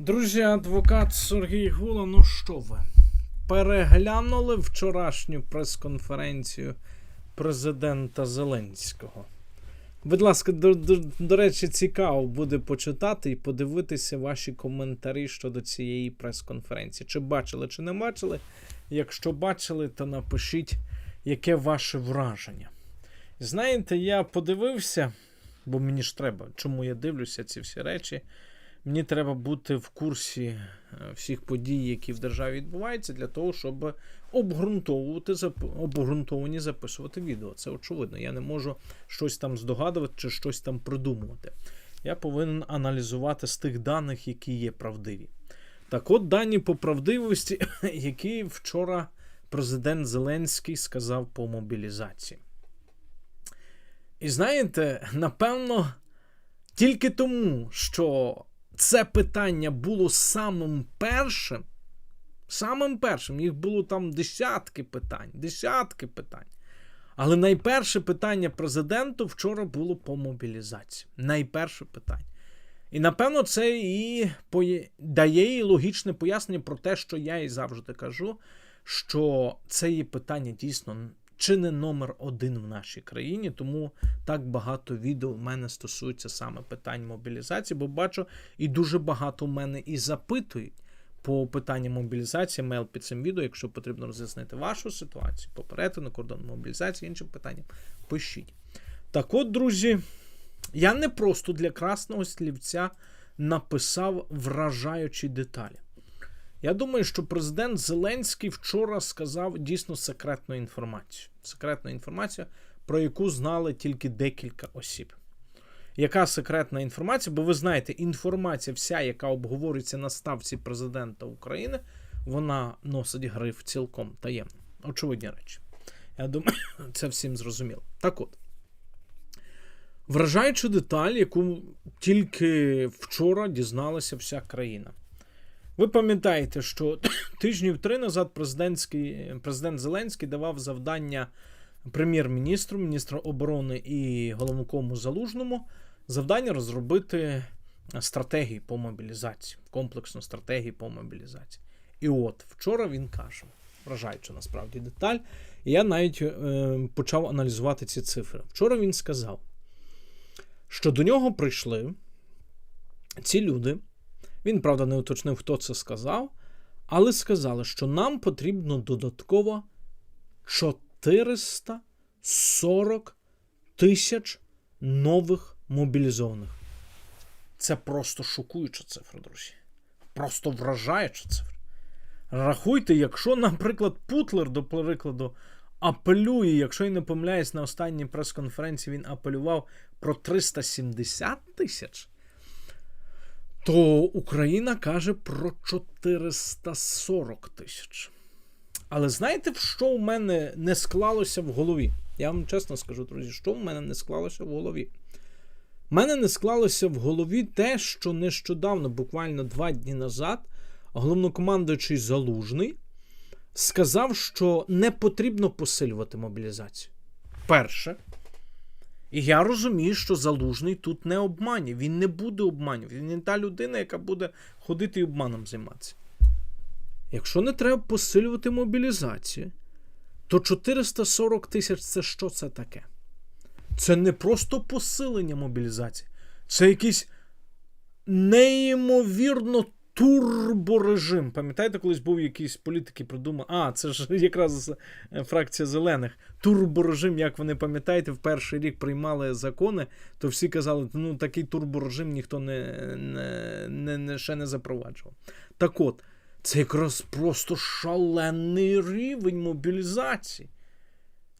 Друзі, адвокат Сергій Гула, ну що ви? Переглянули вчорашню прес-конференцію президента Зеленського. Будь ласка, до, до, до речі, цікаво буде почитати і подивитися ваші коментарі щодо цієї прес-конференції. Чи бачили, чи не бачили? Якщо бачили, то напишіть, яке ваше враження. Знаєте, я подивився, бо мені ж треба, чому я дивлюся ці всі речі. Мені треба бути в курсі е, всіх подій, які в державі відбуваються, для того, щоб обґрунтовувати обґрунтовані записувати відео. Це очевидно. Я не можу щось там здогадувати чи щось там придумувати. Я повинен аналізувати з тих даних, які є правдиві. Так от дані по правдивості, які вчора президент Зеленський сказав по мобілізації. І знаєте, напевно, тільки тому, що це питання було самим першим, самим першим, їх було там десятки питань, десятки питань. Але найперше питання президенту вчора було по мобілізації. Найперше питання. І напевно це і дає і логічне пояснення про те, що я і завжди кажу, що це є питання дійсно чи не номер один в нашій країні, тому так багато відео в мене стосується саме питань мобілізації, бо бачу, і дуже багато в мене і запитують по питанню мобілізації, мейл під цим відео, якщо потрібно роз'яснити вашу ситуацію, по перетину кордону мобілізації, іншим питанням, пишіть. Так от, друзі, я не просто для красного слівця написав вражаючі деталі. Я думаю, що президент Зеленський вчора сказав дійсно секретну інформацію. Секретну інформацію, про яку знали тільки декілька осіб. Яка секретна інформація? Бо ви знаєте, інформація, вся, яка обговорюється на ставці президента України, вона носить гриф цілком таємно. Очевидні речі. Я думаю, це всім зрозуміло. Так от. Вражаюча деталь, яку тільки вчора дізналася вся країна. Ви пам'ятаєте, що тижнів три назад президентський, президент Зеленський давав завдання прем'єр-міністру, міністру оборони і головному залужному завдання розробити стратегії по мобілізації, комплексну стратегію по мобілізації. І от вчора він каже, вражаюча насправді деталь, і я навіть е, почав аналізувати ці цифри. Вчора він сказав, що до нього прийшли ці люди. Він, правда, не уточнив, хто це сказав, але сказали, що нам потрібно додатково 440 тисяч нових мобілізованих. Це просто шокуюча цифра, друзі. Просто вражаюча цифра. Рахуйте, якщо, наприклад, Путлер, до прикладу, апелює, якщо я не помиляюсь, на останній прес-конференції він апелював про 370 тисяч то Україна каже про 440 тисяч. Але знаєте, що у мене не склалося в голові? Я вам чесно скажу, друзі, що в мене не склалося в голові? У мене не склалося в голові те, що нещодавно, буквально два дні назад, головнокомандуючий Залужний сказав, що не потрібно посилювати мобілізацію. Перше. І я розумію, що залужний тут не обманює. Він не буде обманювати. Він не та людина, яка буде ходити і обманом займатися. Якщо не треба посилювати мобілізацію, то 440 тисяч це що це таке? Це не просто посилення мобілізації, це якийсь неймовірно турборежим. Пам'ятаєте, колись був якийсь політики придумав. А, це ж якраз е, фракція зелених. Турборежим, як вони пам'ятаєте, в перший рік приймали закони, то всі казали, ну такий турборежим ніхто не, не, не, не ще не запроваджував. Так от, це якраз просто шалений рівень мобілізації.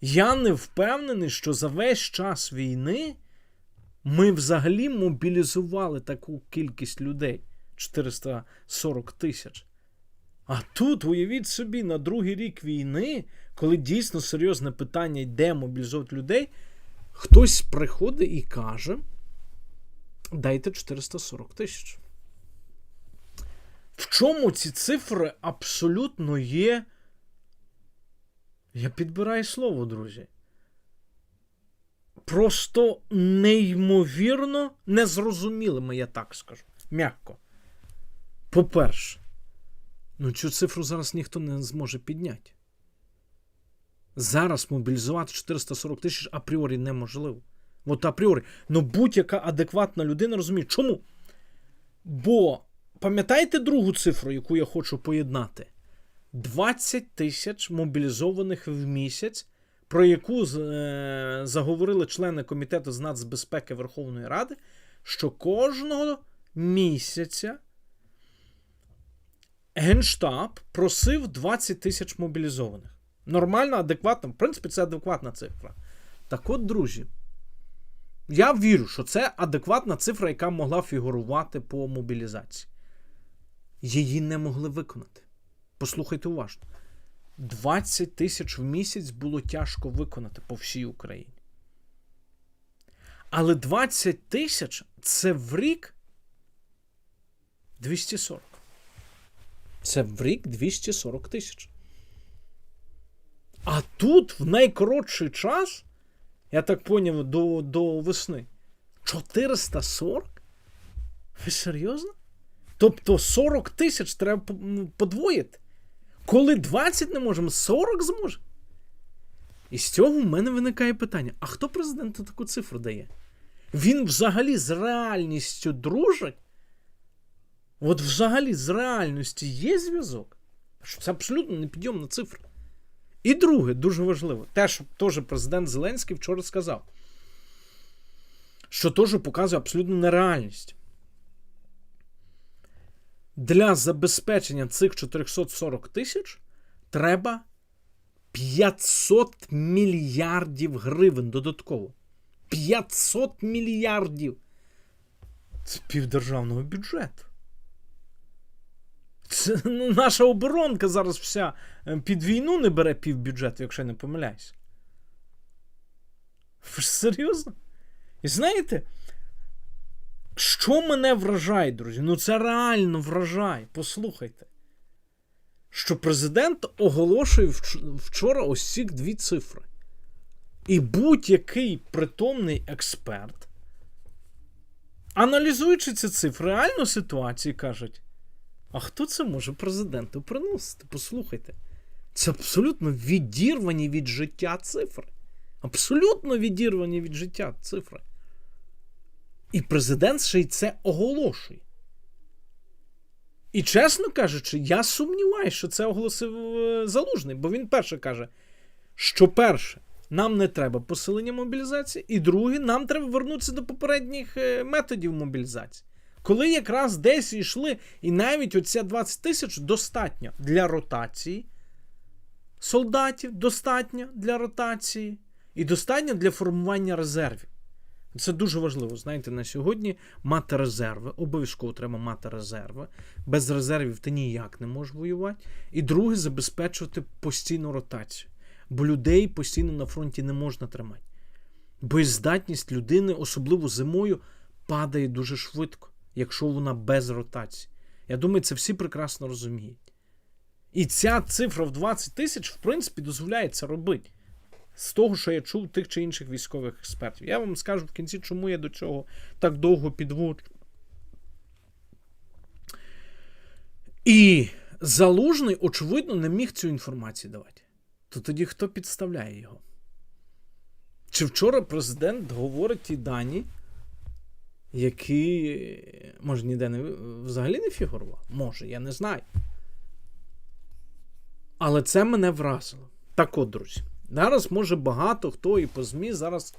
Я не впевнений, що за весь час війни ми взагалі мобілізували таку кількість людей. 440 тисяч. А тут, уявіть собі, на другий рік війни, коли дійсно серйозне питання йде мобілізувати людей, хтось приходить і каже: дайте 440 тисяч. В чому ці цифри абсолютно є. Я підбираю слово, друзі. Просто неймовірно незрозумілими, я так скажу. М'яко. По-перше, ну цю цифру зараз ніхто не зможе підняти. Зараз мобілізувати 440 тисяч апріорі неможливо. От апріорі. Ну будь-яка адекватна людина розуміє. Чому? Бо пам'ятаєте другу цифру, яку я хочу поєднати? 20 тисяч мобілізованих в місяць, про яку е, заговорили члени комітету з нацбезпеки Верховної Ради, що кожного місяця Генштаб просив 20 тисяч мобілізованих. Нормально, адекватно. В принципі, це адекватна цифра. Так от, друзі, я вірю, що це адекватна цифра, яка могла фігурувати по мобілізації. Її не могли виконати. Послухайте уважно. 20 тисяч в місяць було тяжко виконати по всій Україні. Але 20 тисяч це в рік 240. Це в рік 240 тисяч. А тут в найкоротший час, я так поняв, до, до весни 440? Ви серйозно? Тобто 40 тисяч треба подвоїти. Коли 20 не можемо, 40 зможе. І з цього в мене виникає питання: а хто президенту таку цифру дає? Він взагалі з реальністю дружить? От взагалі з реальністю є зв'язок? Що Це абсолютно непідйомна цифра. І друге, дуже важливо, те, що теж президент Зеленський вчора сказав, що теж показує абсолютну нереальність. Для забезпечення цих 440 тисяч треба 500 мільярдів гривень додатково. 500 мільярдів. Це півдержавного бюджету. Це, ну, наша оборонка зараз вся е, під війну не бере півбюджету, якщо я не помиляюсь. Ви ж серйозно? І знаєте, що мене вражає, друзі? Ну це реально вражає. Послухайте. Що президент оголошує вчора ось ці дві цифри. І будь-який притомний експерт, аналізуючи ці цифри, реальну ситуацію, кажуть: а хто це може президенту приносити? Послухайте. Це абсолютно відірвані від життя цифри. Абсолютно відірвані від життя цифри. І президент ще й це оголошує. І чесно кажучи, я сумніваюся, що це оголосив е, Залужний, бо він перше каже, що перше, нам не треба посилення мобілізації, і друге, нам треба вернутися до попередніх е, методів мобілізації. Коли якраз десь йшли, і навіть оця 20 тисяч достатньо для ротації солдатів, достатньо для ротації, і достатньо для формування резервів. Це дуже важливо, знаєте, на сьогодні мати резерви. Обов'язково треба мати резерви. Без резервів ти ніяк не можеш воювати. І друге, забезпечувати постійну ротацію. Бо людей постійно на фронті не можна тримати. Боєздатність людини, особливо зимою, падає дуже швидко, якщо вона без ротації. Я думаю, це всі прекрасно розуміють. І ця цифра в 20 тисяч, в принципі, дозволяє це робити з того, що я чув тих чи інших військових експертів. Я вам скажу в кінці, чому я до цього так довго підводжу. І Залужний, очевидно, не міг цю інформацію давати. То тоді хто підставляє його? Чи вчора президент говорить ті дані, які, може, ніде не взагалі не фігурував? Може, я не знаю. Але це мене вразило. Так от, друзі. Зараз може багато хто і по ЗМІ зараз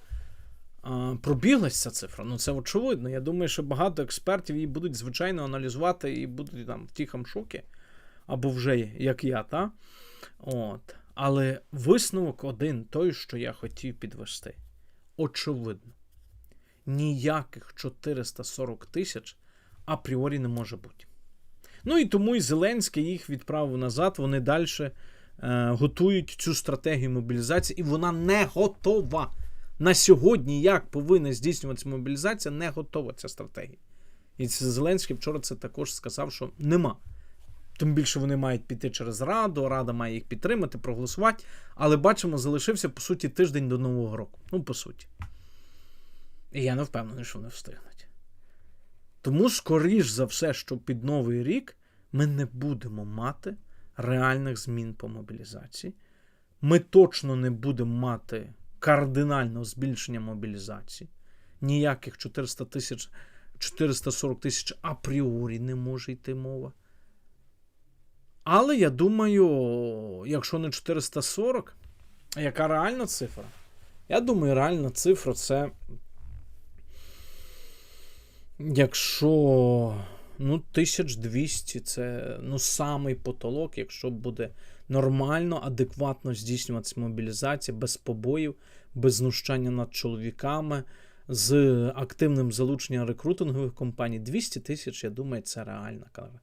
а, пробіглась ця цифра. Ну це очевидно. Я думаю, що багато експертів її будуть звичайно аналізувати і будуть там в тихому шокі. Або вже як я, та? От. Але висновок один, той, що я хотів підвести. Очевидно, ніяких 440 тисяч апріорі не може бути. Ну і тому і Зеленський їх відправив назад, вони далі е, готують цю стратегію мобілізації, і вона не готова. На сьогодні, як повинна здійснюватися мобілізація, не готова ця стратегія. І Зеленський вчора це також сказав, що нема. Тим більше вони мають піти через Раду, Рада має їх підтримати, проголосувати. Але бачимо, залишився, по суті, тиждень до Нового року. Ну, по суті. І я не впевнений, що вони встигнуть. Тому, скоріш за все, що під Новий рік ми не будемо мати реальних змін по мобілізації. Ми точно не будемо мати кардинального збільшення мобілізації. Ніяких 400 тисяч, 440 тисяч апріорі не може йти мова. Але я думаю, якщо не 440, а яка реальна цифра? Я думаю, реальна цифра це. Якщо ну, 1200 це ну, самий потолок, якщо буде нормально, адекватно здійснюватися мобілізація, без побоїв, без знущання над чоловіками, з активним залученням рекрутингових компаній. 200 тисяч, я думаю, це реальна кара.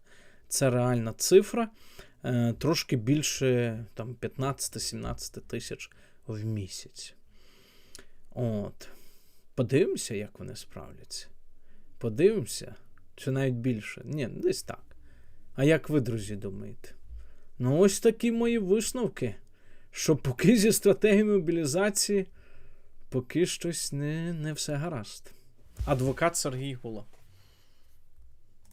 Це реальна цифра. Е, трошки більше там, 15-17 тисяч в місяць. От. Подивимося, як вони справляться. Подивимося. Чи навіть більше. Ні, десь так. А як ви, друзі, думаєте? Ну, ось такі мої висновки. Що поки зі стратегією мобілізації, поки щось не, не все гаразд. Адвокат Сергій Гула.